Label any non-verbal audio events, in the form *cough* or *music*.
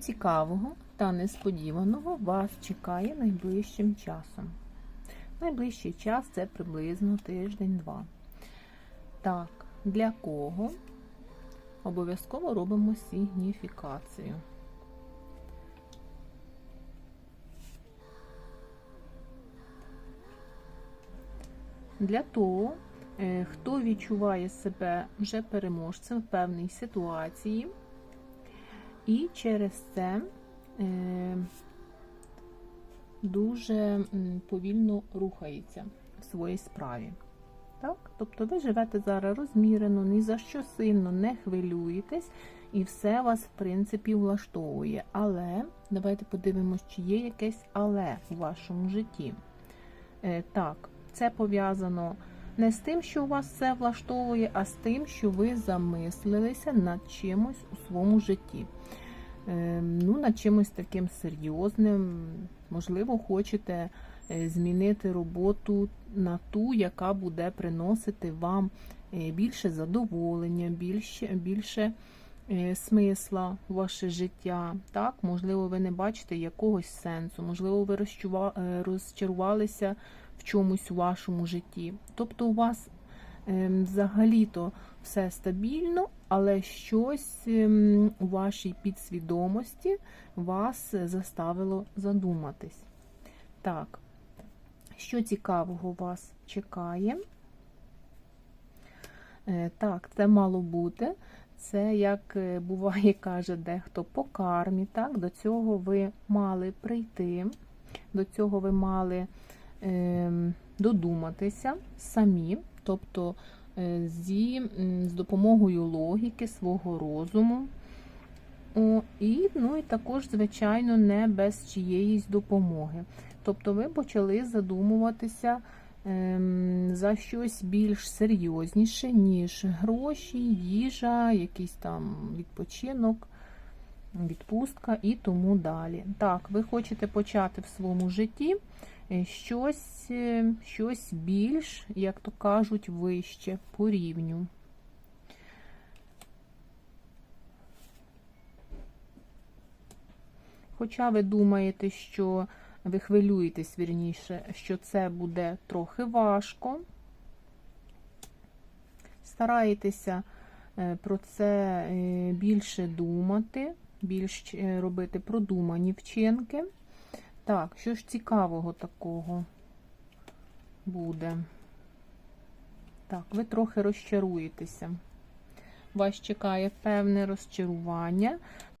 цікавого та несподіваного вас чекає найближчим часом? Найближчий час це приблизно тиждень-два. Так, для кого? Обов'язково робимо сигніфікацію. Для того, е, хто відчуває себе вже переможцем в певній ситуації, і через це е, дуже повільно рухається в своїй справі. Так? Тобто ви живете зараз розмірено, ні за що сильно не хвилюєтесь, і все вас, в принципі, влаштовує. Але давайте подивимось, чи є якесь але у вашому житті. Е, так, це пов'язано не з тим, що вас все влаштовує, а з тим, що ви замислилися над чимось у своєму житті. Е, ну, над чимось таким серйозним. Можливо, хочете е, змінити роботу на ту, яка буде приносити вам е, більше задоволення, більше, більше смисла в ваше життя. Так, можливо, ви не бачите якогось сенсу, можливо, ви е, розчарувалися в чомусь у вашому житті. Тобто, у вас ем, взагалі-то все стабільно, але щось ем, у вашій підсвідомості вас заставило задуматись. Так, що цікавого вас чекає? Е, Так, це мало бути. Це, як е, буває, *laughs* каже дехто, по кармі. Так? До цього ви мали прийти, до цього ви мали е, додуматися самі, тобто е, зі, з допомогою логіки, свого розуму. О, і, ну, і також, звичайно, не без чиєїсь допомоги. Тобто ви почали задумуватися за щось більш серйозніше, ніж гроші, їжа, якийсь там відпочинок, відпустка і тому далі. Так, ви хочете почати в своєму житті е, щось, е, щось більш, як то кажуть, вище по рівню. Хоча ви думаєте, що ви хвилюєтесь вірніше, що це буде трохи важко. Стараєтеся е, про це е, більше думати, більш е, робити продумані вчинки. Так, що ж цікавого такого буде? Так, ви трохи розчаруєтеся. Вас чекає певне розчарування.